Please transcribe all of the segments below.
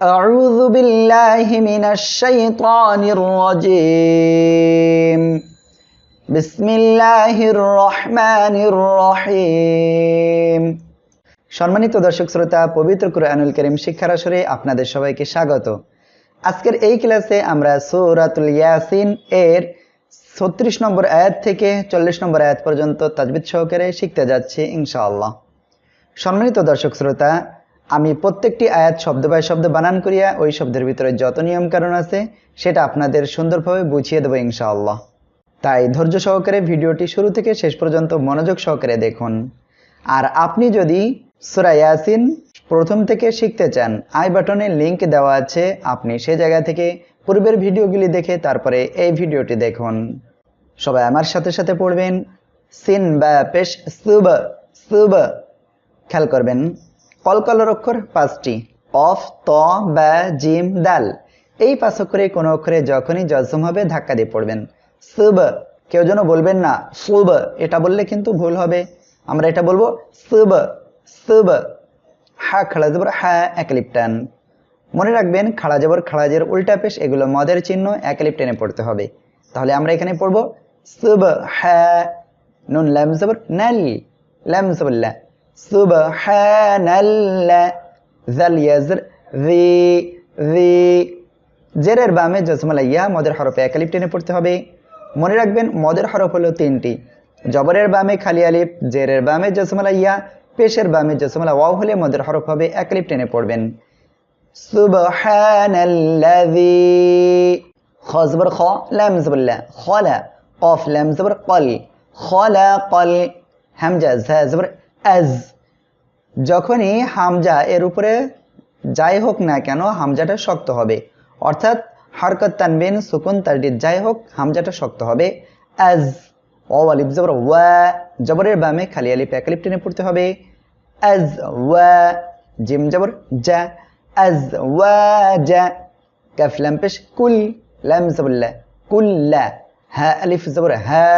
أعوذ بالله من الشيطان الرجيم بسم الله الرحمن الرحيم সম্মানিত দর্শক শ্রোতা পবিত্র কুরআনুল করিম শিক্ষার আসরে আপনাদের সবাইকে স্বাগত আজকের এই ক্লাসে আমরা সূরাতুল ইয়াসিন এর ছত্রিশ নম্বর আয়াত থেকে চল্লিশ নম্বর আয়াত পর্যন্ত তাজবিদ সহকারে শিখতে যাচ্ছি ইনশাআল্লাহ সম্মানিত দর্শক শ্রোতা আমি প্রত্যেকটি আয়াত শব্দ বাই শব্দ বানান করিয়া ওই শব্দের ভিতরে যত নিয়ম কারণ আছে, সেটা আপনাদের সুন্দরভাবে বুঝিয়ে দেবো ইনশাআল্লাহ। তাই ধৈর্য সহকারে ভিডিওটি শুরু থেকে শেষ পর্যন্ত মনোযোগ সহকারে দেখুন। আর আপনি যদি সুরা ইয়াসিন প্রথম থেকে শিখতে চান, আই বাটনে লিংক দেওয়া আছে, আপনি সে জায়গা থেকে পূর্বের ভিডিওগুলি দেখে তারপরে এই ভিডিওটি দেখুন। সবাই আমার সাথে সাথে পড়বেন। সিন বা পেশ সুব সুব, খেয়াল করবেন। কলকলার অক্ষর পাঁচটি। অফ, ত বা জিম, দাল। এই পাঁচ অক্ষরে কোনো অক্ষরে যখনই জজম হবে ধাক্কা দিয়ে পড়বেন। সুব, কেউ যেন বলবেন না, সুব, এটা বললে কিন্তু ভুল হবে। আমরা এটা বলব সুব সুব। হা খাড়া জবর, হা একলিপটান মনে রাখবেন খাড়া জবর খাড়াজের উল্টা পেশ, এগুলো মদের চিহ্ন, একলিপ টেনে পড়তে হবে। তাহলে আমরা এখানে পড়ব সুব হা নুন, ল্যাম জবর নাল ল্যাম জবর লা জাল জেরের বামে জজমালা ইয়া মদের হরফে এক আলিফ টেনে পড়তে হবে। মনে রাখবেন, মদের হরফ হলো তিনটি। জবরের বামে খালি আলিফ, জেরের বামে জজমালা ইয়া পেশের বামে জজমালা ওয়াও হলে মদের হরফ হবে এক আলিফ টেনে পড়বেন। সুবহানাল্লাযী। খ জবর খ, লাম যখনই হামজা এর উপরে যাই হোক না কেন হামজাটা শক্ত হবে, অর্থাৎ হরকত তানবিন, সুকুন, তারডিদ যাই হোক, হামজাটা শক্ত হবে অ্যাজ ও আলিফ জবর ওয়া জবরের বামে খালি আলিফ, এক টেনে পড়তে হবে অ্যাজ ওয়া জিম, জবর যা অ্যাজ ওয়া যা কাফ, লাম, পেশ, কুল, লাম, জবর, লা কুল্লা হা, আলিফ, জবর, হা,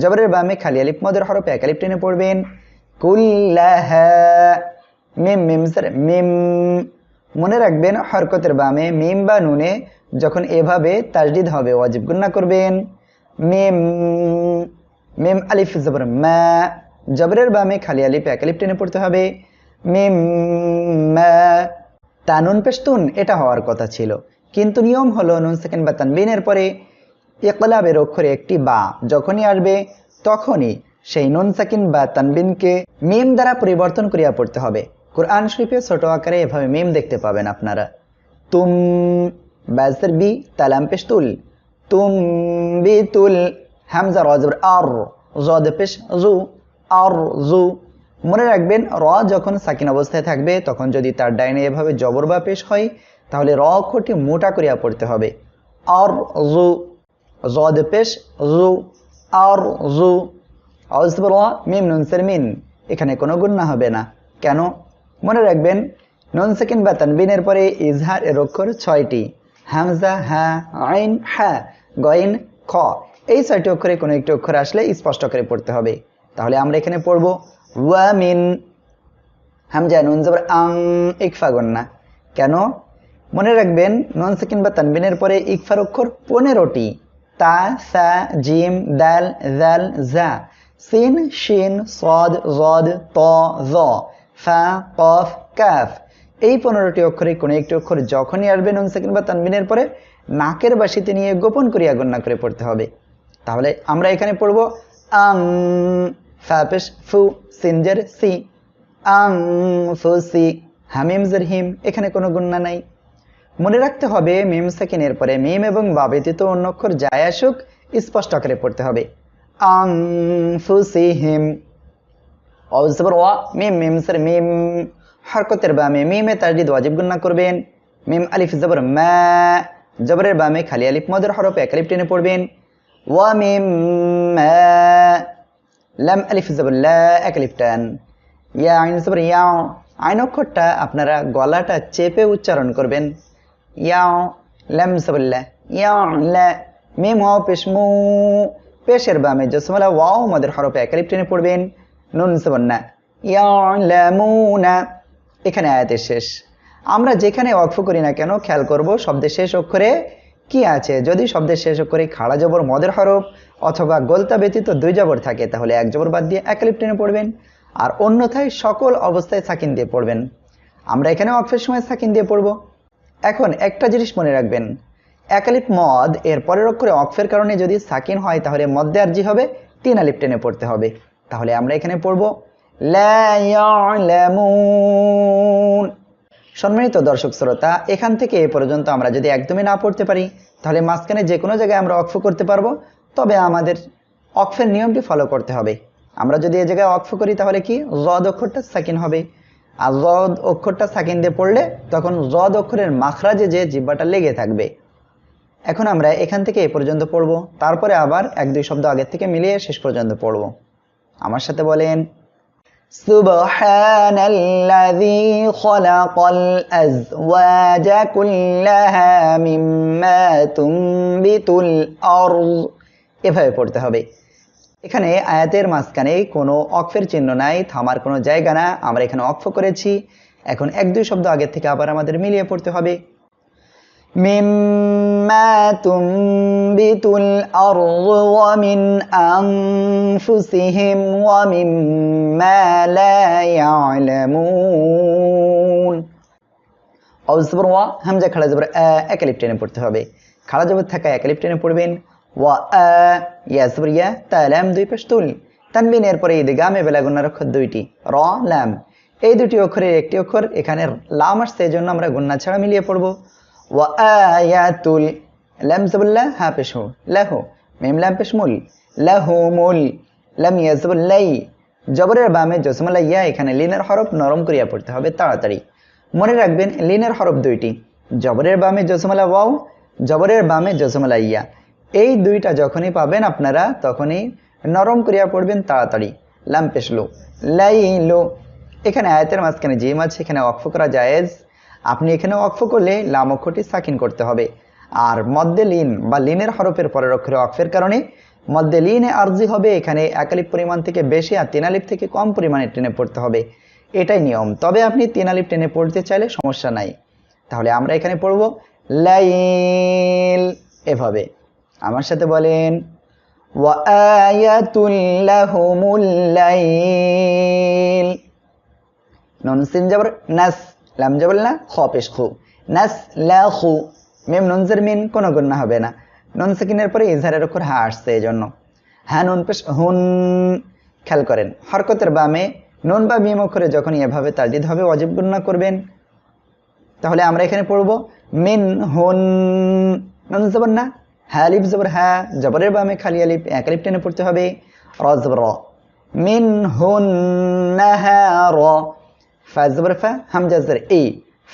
জবরের বামে খালি আলিফ, মদের হরফ এক আলিফ টেনে পড়বেন কুল্লাহা মিম মিম স্যার মিম। মনে রাখবেন হরকতের বামে মিম বা নুনে যখন এভাবে তাজদিদ হবে, ওয়াজিব গুন্না করবেন। মিম মিম আলিফ জবর মা, জবরের বামে খালি আলিফ, এক আলিফ টেনে পড়তে হবে। মিম তানুন পেস্তুন এটা হওয়ার কথা ছিল। কিন্তু নিয়ম হলো নুন, সেকেন্ড বা তানবিনের পরে ইকলাবের অক্ষরে একটি বা যখনই আসবে, তখনই সেই নুন সাকিন বা তানবিনকে মিম দ্বারা পরিবর্তন করিয়া পড়তে হবে। কোরআন শরীফে ছোট আকারে এভাবে মিম দেখতে পাবেন আপনারা। তুম ব্যাজের বি তালাম পেশ তুল। তুম বি তুল হামজা রজবর আর, জদ পেশ জু, আর জু। মনে রাখবেন, র যখন সাকিন অবস্থায় থাকবে, তখন যদি তার ডাইনে এভাবে জবর বা পেশ হয়, তাহলে র অক্ষরটি মোটা করিয়া পড়তে হবে। আর জু, জদ পেশ জু, আর জু। অজবর মিম নুনসের মিন। এখানে কোনো গুন্না হবে না। কেন? মনে রাখবেন, নুন সেকেন্ড বা তানবিনের পরে ইজহার এর অক্ষর ছয়টি। হামজা, হা, আইন, হা, গইন, খ। এই ছয়টি অক্ষরে কোনো একটি অক্ষর আসলে স্পষ্ট করে পড়তে হবে। তাহলে আমরা এখানে পড়ব, ওয়া মিন। হামজা, নুন, জবর, আং, ইকফা, গন্না। কেন? মনে রাখবেন, নুন সেকেন্ড বা তানবিনের পরে ইকফার অক্ষর পনেরোটি। তা, সা, জিম, দাল, জাল, জা। সিন শিন সদ জদ ত জ ফা কফ কাফ এই পনেরোটি অক্ষরে কোনো একটি অক্ষর যখনই আসবে নুন, সেকেন্ড বা তানবিনের পরে নাকের বাসিতে নিয়ে গোপন করিয়া গণ্যা করে পড়তে হবে। তাহলে আমরা এখানে পড়ব আং ফাপেশ ফু সিনজের সি। আং, ফু, সি। হামিমজের হিম, এখানে কোনো গুন্না নাই। মনে রাখতে হবে মিম, সেকেন্ডের পরে মিম এবং বা তো অন্য অক্ষর যায় আসুক, স্পষ্ট আকারে পড়তে হবে। আনফুসিহিম অজবর ওয়া মিম মিম স্যার মিম হরকতের বামে মিমে তাজদিদ ওয়াজিব গুন্না করবেন মিম আলিফ জবর মা জবরের বামে খালি আলিফ মদের হরফ এক আলিফ টেনে পড়বেন ওয়া মিম লাম আলিফ জবর লা এক আলিফ টান ইয়া আইন জবর ইয়া আইন অক্ষরটা আপনারা গলাটা চেপে উচ্চারণ করবেন ইয়া লাম জবর লা ইয়া লা মিম হ পেশমু পেশের বামে জসমলা ওয়াও মদের হরফে একালিপ টেনে পড়বেন, নুন সবন্না ইয়ালামুনা। এখানে আয়াতের শেষ। আমরা যেখানে অক্ষ করি না কেন, খেয়াল করব শব্দের শেষ অক্ষরে কি আছে। যদি শব্দের শেষ অক্ষরে খাড়া জবর মদের হরফ অথবা গোলতা ব্যতীত দুই জবর থাকে, তাহলে এক জবর বাদ দিয়ে একালিপ টেনে পড়বেন। আর অন্যথায় সকল অবস্থায় সাকিন দিয়ে পড়বেন। আমরা এখানে অক্ষের সময় সাকিন দিয়ে পড়ব। এখন একটা জিনিস মনে রাখবেন। একালিপ মদ এর পরের অক্ষরে অক্ষের কারণে যদি সাকিন হয়, তাহলে মদ্দে আরজি হবে? তিন আলিপ টেনে পড়তে হবে। তাহলে আমরা এখানে পড়ব সম্মানিত দর্শক শ্রোতা, এখান থেকে এ পর্যন্ত আমরা যদি একদমই না পড়তে পারি, তাহলে মাঝখানে যে কোনো জায়গায় আমরা অক্ষ করতে পারব, তবে আমাদের অক্ষের নিয়মটি ফলো করতে হবে। আমরা যদি এ জায়গায় অক্ষ করি, তাহলে কি? জদ অক্ষরটা সাকিন হবে। আর জদ অক্ষরটা সাকিন দিয়ে পড়লে তখন জদ অক্ষরের মাখরাজে যে জিব্বাটা লেগে থাকবে এখন আমরা এখান থেকে এ পর্যন্ত পড়ব তারপরে আবার এক দুই শব্দ আগের থেকে মিলিয়ে শেষ পর্যন্ত পড়ব আমার সাথে বলেন سبحان الذي خلق الأزواج كلها مما تنبت الأرض এভাবে পড়তে হবে এখানে আয়াতের মাঝখানে কোনো অক্ষের চিহ্ন নাই থামার কোনো জায়গা না আমরা এখানে অক্ষ করেছি এখন এক দুই শব্দ আগের থেকে আবার আমাদের মিলিয়ে পড়তে হবে مما تنبت الأرض ومن أنفسهم ومما لا يعلمون অজবর ওয়া হামজা খাড়া জবর আ একালিপ টেনে পড়তে হবে খাড়া জবর থাকা একালিপ টেনে পড়বেন ওয়া আ ইয়া জবর ইয়া তালাম দুই পাশ তুল তানবিন এরপরে ঈদ গামে বেলা গুন্নার অক্ষর দুইটি র লাম এই দুটি অক্ষরের একটি অক্ষর এখানে লাম আসছে এই জন্য আমরা গুন্না ছাড়া মিলিয়ে পড়বো ওয়ায়াতুল লাম জবুল্লাহ হা পেশ হো, লাহু, মিম লাম পেশ মুল, লাহু মুল, লাম ইয়াজবুল্লাই জবরের বামে জসমলা ইয়া এখানে লিনের হরফ নরম করিয়া পড়তে হবে তাড়াতাড়ি। মনে রাখবেন, লিনের হরফ দুইটি, জবরের বামে জসমলা ওয়াও, জবরের বামে জসমলা ইয়া। এই দুইটা যখনই পাবেন আপনারা, তখনই নরম করিয়া পড়বেন তাড়াতাড়ি। লাম পেশলো লাইলো এখানে আয়াতের মাঝখানে জিম আছে, এখানে অক্ষ করা জায়েজ। আপনি এখানে অক্ষ করলে লাম অক্ষরটি সাকিন করতে হবে। আর মদ্দে লিন বা লিনের হরফের পরের অক্ষরে অক্ফের কারণে মদ্দে লিনে আর্জি হবে, এখানে একালিপ পরিমাণ থেকে বেশি আর তিনালিপ থেকে কম পরিমাণে টেনে পড়তে হবে। এটাই নিয়ম। তবে আপনি তিনালিপ টেনে পড়তে চাইলে সমস্যা নাই। তাহলে আমরা এখানে পড়ব লাইল এভাবে। আমার সাথে বলেন নন সিন নাস। লাম জবর না, খ পেশ খু। নাস লা খু। মিম নুন জের মিন, কোনো গুণনা হবে না। নুন সেকিনের পরে ইজহারের অক্ষর হা আসছে এই জন্য হ্যাঁ নুন পেশ হুন, খেয়াল করেন। হরকতের বামে নুন বা মিম করে যখন এভাবে তাজদিদ হবে, অজীব গুণনা করবেন। তাহলে আমরা এখানে পড়ব, মিন হুন, নুন জবর না হ্যাঁ আলিফ জবর হ্যাঁ জবরের বামে খালি আলিফ, এক আলিফ টেনে পড়তে হবে। র জবর র। মিন হুন হ্যাঁ র। ফা জবর ফা হামজা জবর ই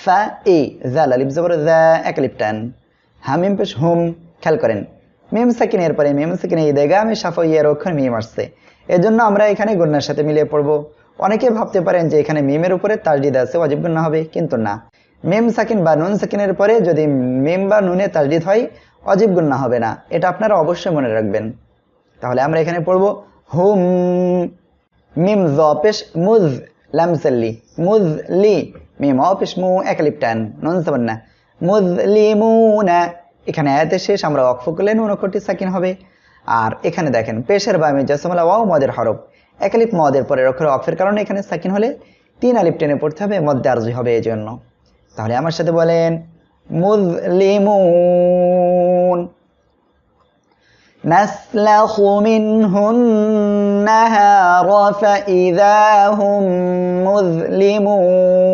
ফা ই জাল আলিফ জবর জা এক আলিফ হামিম পেশ হুম খেয়াল করেন মিম সাকিনের পরে মিম সাকিনে ইদেগা আমি সাফা ইয়ের অক্ষর মিম আসছে এজন্য আমরা এখানে গুন্নার সাথে মিলিয়ে পড়ব। অনেকে ভাবতে পারেন যে এখানে মিমের উপরে তাজদিদ আছে অজিব গুন্না হবে, কিন্তু না। মিম সাকিন বা নুন সাকিনের পরে যদি মিম বা নুনে তাজদিদ হয় অজিব গুন্না হবে না। এটা আপনারা অবশ্যই মনে রাখবেন। তাহলে আমরা এখানে পড়ব, হুম, মিম জ পেশ মুজ অ পেশ মু নুন সাবান না মুজ লি মুনা এখানে আয়াতের শেষ আমরা অক্ষ করলে নুন অক্ষরটি সাকিন হবে আর এখানে দেখেন পেশের বামে জাসমলা ওয়াও মদের হরফ একালিপ মদের পরের অক্ষর অক্ষের কারণে এখানে সাকিন হলে তিন আলিপ টেনে পড়তে হবে মধ্যে আরজি হবে এই জন্য তাহলে আমার সাথে বলেন মুজ মুজলিমুন نسلخ منه النهار فإذا هم مظلمون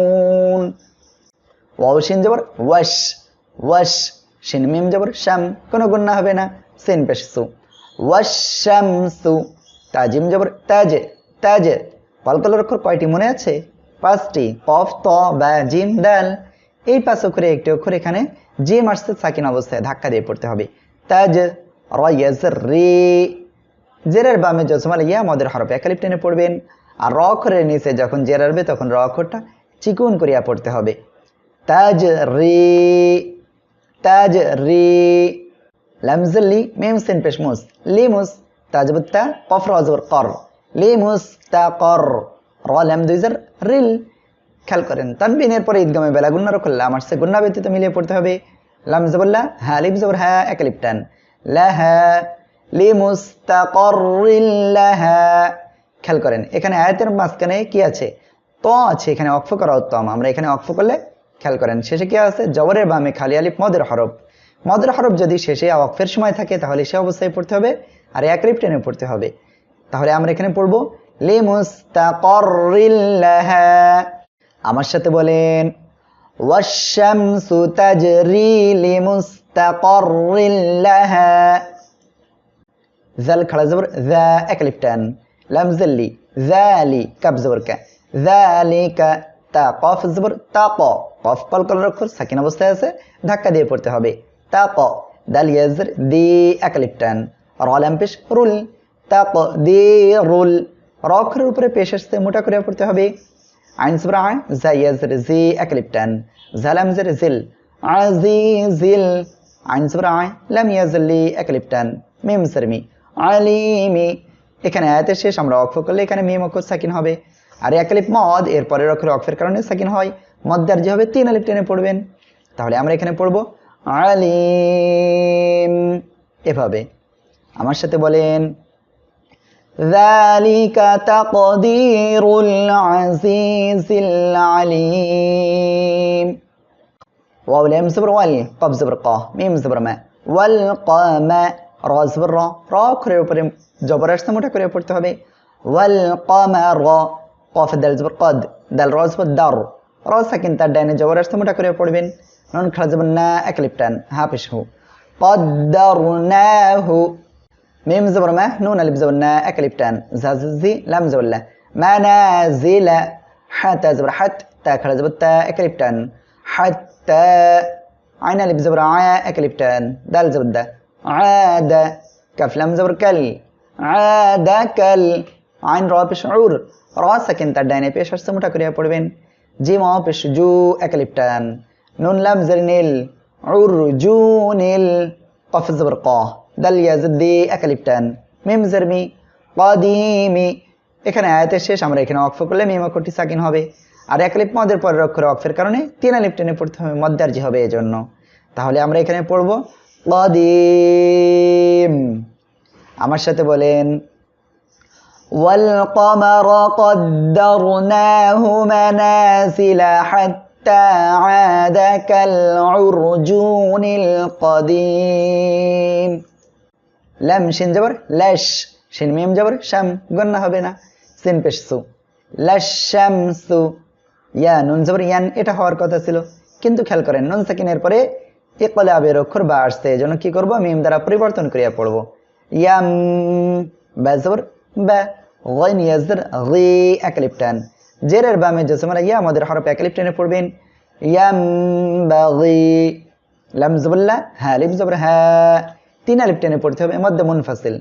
ওয়াও শিন জবর ওয়াশ ওয়াশ শিন মিম জবর শাম কোনো গুন্না হবে না সিন পেশ সু ওয়াশামসু তাজিম জবর তাজ তাজ কলকলের অক্ষর কয়টি মনে আছে পাঁচটি কফ ত বা জিম ডাল এই পাঁচ অক্ষরে একটি অক্ষর এখানে জিম আসছে সাকিন অবস্থায় ধাক্কা দিয়ে পড়তে হবে তাজ রয়াজ রে জেরের বামে জসমাল ইয়া মদের হরফ একালিপ টেনে পড়বেন। আর র নিচে যখন জের আসবে, তখন র অক্ষরটা চিকুন করিয়া পড়তে হবে। তাজ রে তাজ রে লামজলি মেম সেন পেশমুস লিমুস তাজবুত্তা কফ রজবর কর। লিমুস তা, কর। র, লাম দুইজার রিল। খেয়াল করেন, তানবিনের পরে ঈদগামে বেলা গুন্না রকল্লা আমার সে গুন্না ব্যতীত মিলিয়ে পড়তে হবে। লাম জবল্লা হ্যাঁ লিপ জবর হ্যাঁ একালিপ টান। লাহা লিমুস্তাকরিল্লাহা খেয়াল করেন, এখানে আয়াতের মাঝখানে কি আছে? ত আছে, এখানে অক্ফ করা উত্তম। আমরা এখানে অক্ফ করলে খেয়াল করেন, শেষে কি আছে? জবরের বামে খালি আলিফ, মদের হরফ। মদের হরফ যদি শেষে অক্ফের সময় থাকে, তাহলে সে অবস্থায় পড়তে হবে, আর এক লিপ টেনে পড়তে হবে। তাহলে আমরা এখানে পড়ব লিমুস্তাকরিল্লাহা আমার সাথে বলেন ওয়াশামসু তাজরি লিমুস্তাকরিল্লাহা জাল খাড়া জবর জা এক লিপ টান লাম জাল্লি জালি কাব জবর কা জালিকা তা কফ জবর তা ক কফ কল কল অক্ষর সাকিন অবস্থায় আছে. ধাক্কা দিয়ে পড়তে হবে. তা ক দাল ইয়াজর দি এক লিপ টান র লাম পেশ রুল তা দি রুল র উপরে পেশ আসতে মোটা করে পড়তে হবে. আইন জবর আয় জা ইয়াজর জি এক লিপ টান জালাম জের জিল আজিজিল আইন জবর আয় লাম ইয়াজলি এক লিপ টান মিম সরমি আলিমি এখানে আয়াতের শেষ আমরা অক্ষ করলে এখানে মিম অক্ষর সাকিন হবে আর এক আলিফ মদ এর পরের অক্ষর অক্ষের কারণে সাকিন হয় মদ্দার যে হবে তিন আলিফ টেনে পড়বেন তাহলে আমরা এখানে পড়বো আলিম এভাবে আমার সাথে বলেন ذلك تقدير العزيز العليم واو لام زبر وال قب زبر قا ميم زبر ما والقام র জবর র র অক্ষরের উপরে জবর আসতে মোটা করে পড়তে হবে ওয়াল কমার র কফ দাল জবর কদ দাল র জবর দার র সাকিন তার ডাইনে জবর আসতে মোটা করে পড়বেন নুন খাড়া জবর না একলিপ টান হা পেশ হু قدرناه ميم زبر ما نون الف زبر نا اكلف تان زاززي لام زبر لا منازل حتى زبر حت تا خرج زبر تا اكلف تان حتى عين الف زبر ع اكلف تان دال زبر دا عاد كف لام زبر كل عاد كل عين را পেশ উর র সেকেন্ড তার ডাইনে পেশ আসছে মোটা করে পড়বেন জি মা পেশ জু একালিপ টান নুন লাম জের নীল উর জু নীল কফ জবর ক দাল ইয়াজদি একালিপ টান মিম জেরমি কদিমি এখানে আয়াতের শেষ আমরা এখানে অক্ফ করলে মিম অক্ষরটি সাকিন হবে আর একালিপ মদের পরের অক্ষরে অক্ষের কারণে তিন আলিপ টেনে পড়তে হবে মদ্দার্জি হবে এজন্য তাহলে আমরা এখানে পড়ব কদিম আমার সাথে বলেন والقمر قدرناه منازل حتى عاد كالعرجون القديم লাম শিন জবর লাশ শিন মিম জবর শাম গন্না হবে না সিন পেশসু লাশামসু ইয়া নুন জবর ইয়ান, এটা হওয়ার কথা ছিল। কিন্তু খেয়াল করেন, নুন সাকিনের পরে ইকলে আবের অক্ষর বা আসছে, এই জন্য কি করব? মিম দ্বারা পরিবর্তন করিয়া পড়ব। ইয়াম বা জবর বা গইন ইয়াজর রি একলিপটান জেরের বামে জসমরা ইয়া, আমাদের হরফ একলিপটানে পড়বেন। ইয়াম বা লাম জবল্লা হ্যাঁ লিপ জবর হ্যাঁ তিন আলিফ টেনে পড়তে হবে মধ্যে মুনফাসিল।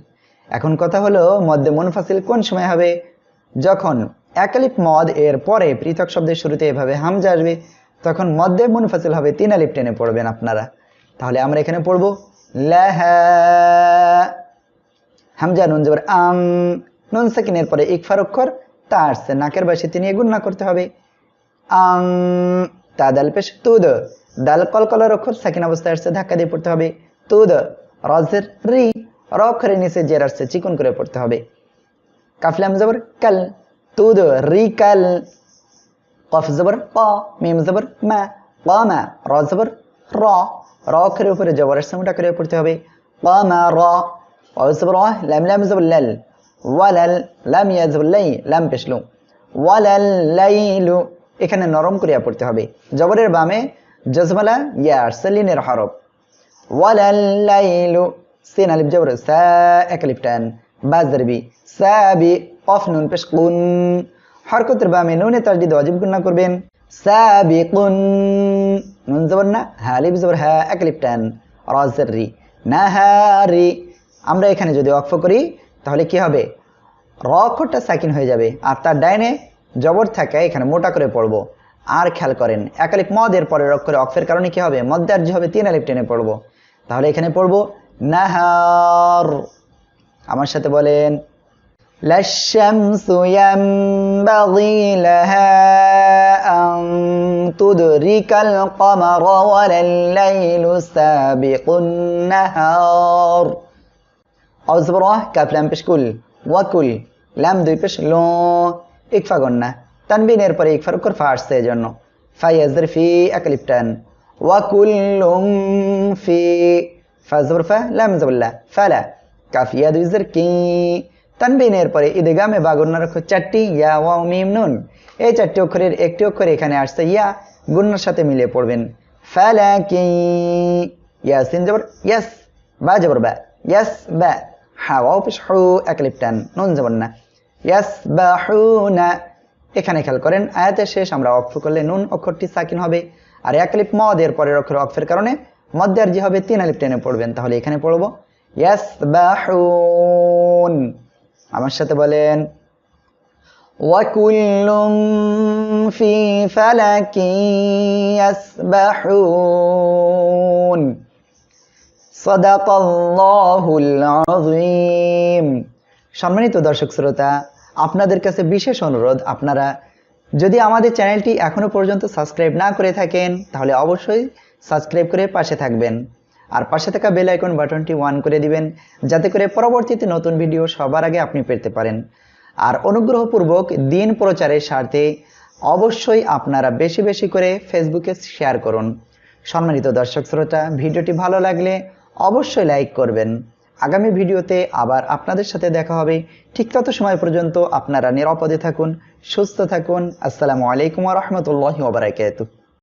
এখন কথা হলো মধ্যে মুনফাসিল কোন সময় হবে? যখন একালিপ মদ এর পরে পৃথক শব্দের শুরুতে এভাবে হামজা আসবে, তখন মধ্যে মুনফাসিল হবে তিন আলিপ টেনে পড়বেন আপনারা। তাহলে আমরা এখানে পড়ব হামজা, নুন জবর আং নুন সাকিনের পরে ইকফার অক্ষর, তা আসছে, নাকের বাসে তিনি এগুন না করতে হবে। আং তা দাল পেশ, তুদ, দাল কলকলার অক্ষর, সাকিন অবস্থায় আসছে, ধাক্কা দিয়ে পড়তে হবে। তুদ, রজের রি, র অক্ষরের নিচে জের আসছে, চিকন করে পড়তে হবে। কাফলাম জবর কাল রি কাল কফ জবর ক মিম জবর মা মা র জবর র র অক্ষরের উপরে জবর আসছে মোটা করে পড়তে হবে মা র ও জবর অ, লাম লাম জবর লাল ওয়ালাল লাম ইয়া জবর লাই লাম পেশলু ওয়ালাল লাইলু এখানে নরম করিয়া পড়তে হবে জবরের বামে জজমালা ইয়া আসছে লিনের হরফ ওয়ালাল্লাইলু সিন আলিফ জবর সা এক আলিফ টান বাজ দরবি সাবি অফ নুন পেশ কুন হরকতের বামে নুনে তাজদিদ ওয়াজিব গুণা করবেন। সাবিকুন। নুন জবর না হা আলিফ জবর হা এক আলিফ টান। রাজের নাহারি আমরা এখানে যদি অক্ফ করি, তাহলে কি হবে? র অক্ষরটা সাকিন হয়ে যাবে, আর তার ডাইনে জবর থাকে, এখানে মোটা করে পড়ব। আর খেয়াল করেন একালিপ মদ এর পরের অক্ষরে অক্ষের কারণে কি হবে? মদ্দার্য হবে, তিন আলিপ টেনে পড়ব। তাহলে এখানে পড়ব, নাহার। আমার সাথে বলেন লাশামসু ইয়ামবাগি লাহা أن تدرك القمر ولا الليل سابق النهار অজবরহ কাফ লাম পেশ কুল ওয়াকুল লাম দুই পেশ লো ইকফা গন্না তানবিনের পরে ইকফার উপর ফা আসছে এই জন্য ফাইয়াজের ফি একালিপটান ওয়াকুল্লুম ফি ফাজবর ফা লাম জবল্লা ফালা কাফিয়া দুইজের কি? তানবিনের পরে ইদগামে বাগুন্নার অক্ষর চারটি, ইয়া, ওয়া মিম, নুন। এই চারটি অক্ষরের একটি অক্ষর এখানে আসছে ইয়া গুন্নার সাথে মিলিয়ে পড়বেন। ফালা কি ইয়াসিন জবর, ইয়াস, বা জবর, বা, ইয়াস, বা হাওয়াও পেশ, হু একলিপটান নুন জবর না। ইয়াস, বা, হু, না। এখানে খেয়াল করেন, আয়াতের শেষ আমরা অক্ষ করলে নুন অক্ষরটি সাকিন হবে। আর এক আলিপ মদ পরের অক্ষর অক্ষের কারণে মধ্যে আর জি হবে, তিন আলিপ টেনে পড়বেন। তাহলে এখানে পড়ব ইয়াস বা আমার সাথে বলেন وكل في فلك يسبحون صدق الله العظيم সম্মানিত দর্শক শ্রোতা আপনাদের কাছে বিশেষ অনুরোধ আপনারা যদি আমাদের চ্যানেলটি এখনো পর্যন্ত সাবস্ক্রাইব না করে থাকেন তাহলে অবশ্যই সাবস্ক্রাইব করে পাশে থাকবেন আর পাশে থাকা বেল আইকন বাটনটি ওয়ান করে দিবেন, যাতে করে পরবর্তীতে নতুন ভিডিও সবার আগে আপনি পেতে পারেন। আর অনুগ্রহপূর্বক দিন প্রচারের স্বার্থে অবশ্যই আপনারা বেশি বেশি করে ফেসবুকে শেয়ার করুন। সম্মানিত দর্শক শ্রোতা, ভিডিওটি ভালো লাগলে অবশ্যই লাইক করবেন। আগামী ভিডিওতে আবার আপনাদের সাথে দেখা হবে। ঠিক তত সময় পর্যন্ত আপনারা নিরাপদে থাকুন, সুস্থ থাকুন। আসসালামু আলাইকুম রহমতুল্লাহ ওবরাকাতুহ